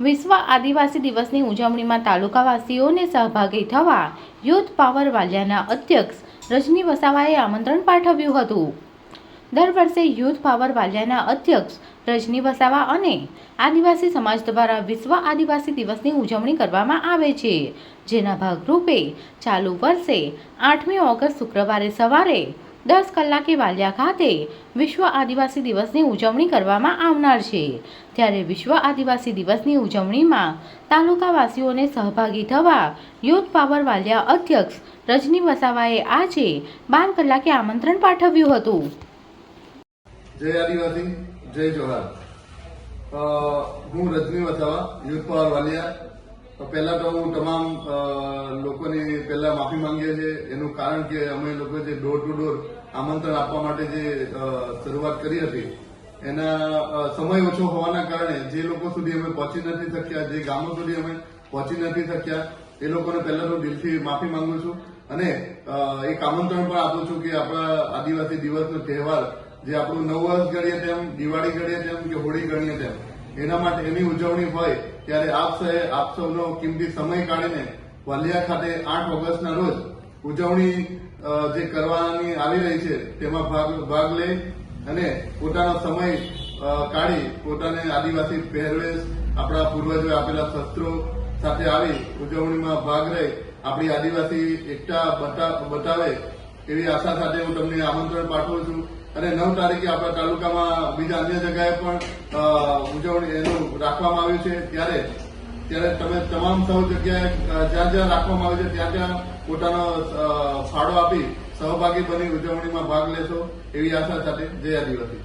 વિશ્વ આદિવાસી દિવસની ઉજવણીમાં તાલુકાવાસીઓને સહભાગી થવા યુથ પાવર વાલિયાના અધ્યક્ષ રજની વસાવાએ આમંત્રણ પાઠવ્યું હતું. દર વર્ષે યુથ પાવર વાલિયાના અધ્યક્ષ રજની વસાવા અને આદિવાસી સમાજ દ્વારા વિશ્વ આદિવાસી દિવસની ઉજવણી કરવામાં આવે છે. જેના ભાગરૂપે ચાલુ વર્ષે આઠમી ઓગસ્ટ શુક્રવારે સવારે દસ કલાકે વાલિયા ખાતે વિશ્વ આદિવાસી દિવસની ઉજવણી કરવામાં આવનાર છે. ત્યારે વિશ્વ આદિવાસી દિવસની ઉજવણીમાં તાલુકાવાસીઓને સહભાગી થવા યુથ પાવર વાલિયા અધ્યક્ષ રજની વસાવાએ આજે બાર કલાકે આમંત્રણ પાઠવ્યું હતું. જય આદિવાસી, જય જોહાર. હું રજની વસાવા, યુથ પાવર વાલિયા અ, પહેલા તો હું તમામ લોકોની પહેલા માફી માંગીએ છીએ. એનું કારણ કે અમે લોકો જે ડોર ટુ ડોર આમંત્રણ આપવા માટે જે શરૂઆત કરી હતી એના સમય ઓછો હોવાના કારણે જે લોકો સુધી અમે પહોંચી નથી શક્યા જે ગામો સુધી અમે પહોંચી નથી શક્યા એ લોકોને પહેલા તો દિલથી માફી માંગુ છું. અને એક આમંત્રણ પણ આપું છું કે આપણા આદિવાસી દિવસનો તહેવાર જે આપણું નવ વર્ષ ગણીએ તેમ દિવાળી ગણીએ તેમ કે હોળી ગણીએ તેમ એના માટે એની ઉજવણી હોય ત્યારે આપ આપ સૌનો કિંમતી સમય કાઢીને વાલિયા ખાતે આઠ ઓગસ્ટના રોજ ઉજવણી જે કરવાની આવી રહી છે, તેમાં ભાગ ભાગ લઈ અને પોતાનો સમય કાઢી પોતાને આદિવાસી પહેરવેશ, આપણા પૂર્વજોએ આપેલા શસ્ત્રો સાથે આવી ઉજવણીમાં ભાગ લે આપણી આદિવાસી એકતા બતા- બતાવે એવી આશા સાથે હું તમને આમંત્રણ પાઠવું છું. અને નવ તારીખે આપણા તાલુકામાં બીજા અન્ય જગ્યાએ પણ ઉજવણી એનું રાખવામાં આવ્યું છે. ત્યારે ત્યારે તમે તમામ સૌ જગ્યાએ જ્યાં જ્યાં રાખવામાં આવ્યું છે, ત્યાં ત્યાં પોતાનો ફાળો આપી સહભાગી બની ઉજવણીમાં ભાગ લેશો એવી આશા સાથે જય આદિવાસી.